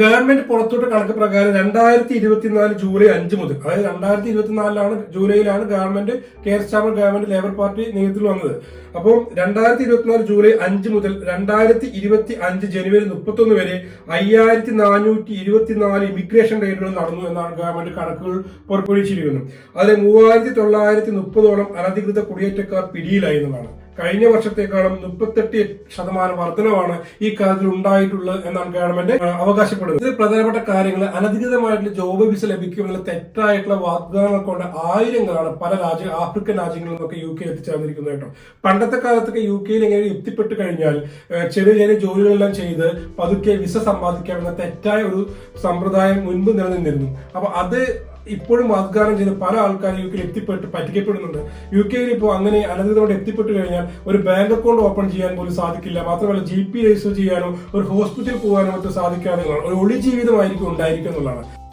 Government പുറത്തോട്ട് കണക്ക് പ്രകാരം രണ്ടായിരത്തി ഇരുപത്തിനാല് ജൂലൈ അഞ്ച് മുതൽ അതായത് രണ്ടായിരത്തി ഇരുപത്തിനാലിലാണ് ജൂലൈയിലാണ് government Keir Starmer government labour party നേതൃത്വത്തിൽ വന്നത്. അപ്പോൾ രണ്ടായിരത്തി ഇരുപത്തിനാല് ജൂലൈ അഞ്ച് മുതൽ രണ്ടായിരത്തി ഇരുപത്തി അഞ്ച് ജനുവരി മുപ്പത്തൊന്ന് വരെ അയ്യായിരത്തി നാനൂറ്റി ഇരുപത്തിനാല് ഇമിഗ്രേഷൻ റെയ്ഡുകൾ നടന്നു എന്നാണ് ഗവൺമെന്റ് കണക്കുകൾ പുറപ്പെടുവിച്ചിരിക്കുന്നത്. അതിൽ മൂവായിരത്തി തൊള്ളായിരത്തി മുപ്പതോളം അനധികൃത കുടിയേറ്റക്കാർ പിടിയിലായി എന്നതാണ്. കഴിഞ്ഞ വർഷത്തേക്കാളും മുപ്പത്തെട്ട് ശതമാനം വർധനമാണ് ഈ കാര്യത്തിൽ ഉണ്ടായിട്ടുള്ളത് എന്നാണ് ഗവൺമെന്റ് അവകാശപ്പെടുന്നത്. ഇതിൽ പ്രധാനപ്പെട്ട കാര്യങ്ങൾ. അനധികൃതമായിട്ടുള്ള ജോബ് വിസ ലഭിക്കുമെന്നുള്ള തെറ്റായിട്ടുള്ള വാഗ്ദാനങ്ങൾ കൊണ്ട് ആയിരങ്ങളാണ് പല രാജ്യ ആഫ്രിക്കൻ രാജ്യങ്ങളിൽ നിന്നൊക്കെ യു കെയിൽ എത്തിച്ചേർന്നിരിക്കുന്നത് കേട്ടോ. പണ്ടത്തെ കാലത്തൊക്കെ യു കെയിൽ എങ്ങനെ എത്തിപ്പെട്ട് കഴിഞ്ഞാൽ ചെറിയ ചെറിയ ജോലികളെല്ലാം ചെയ്ത് പതുക്കെ വിസ സമ്പാദിക്കാമെന്ന തെറ്റായ ഒരു സമ്പ്രദായം മുൻപ് നിലനിന്നിരുന്നു. അപ്പൊ അത് ഇപ്പോഴും വാഗ്ദാനം ചെയ്ത് പല ആൾക്കാരും യു കെയിൽ എത്തിപ്പെട്ട് പറ്റിക്കപ്പെടുന്നുണ്ട് യു കെയിൽ ഇപ്പോൾ അങ്ങനെ അനധികൃതമായിട്ട് എത്തിപ്പെട്ട് കഴിഞ്ഞാൽ ഒരു ബാങ്ക് അക്കൗണ്ട് ഓപ്പൺ ചെയ്യാൻ പോലും സാധിക്കില്ല. മാത്രമല്ല ജി പി രജിസ്റ്റർ ചെയ്യാനോ ഒരു ഹോസ്പിറ്റലിൽ പോകാനോ മറ്റോ സാധിക്കാതെ ഒരു ഒളി ജീവിതമായിരിക്കും ഉണ്ടായിരിക്കും എന്നുള്ളതാണ്.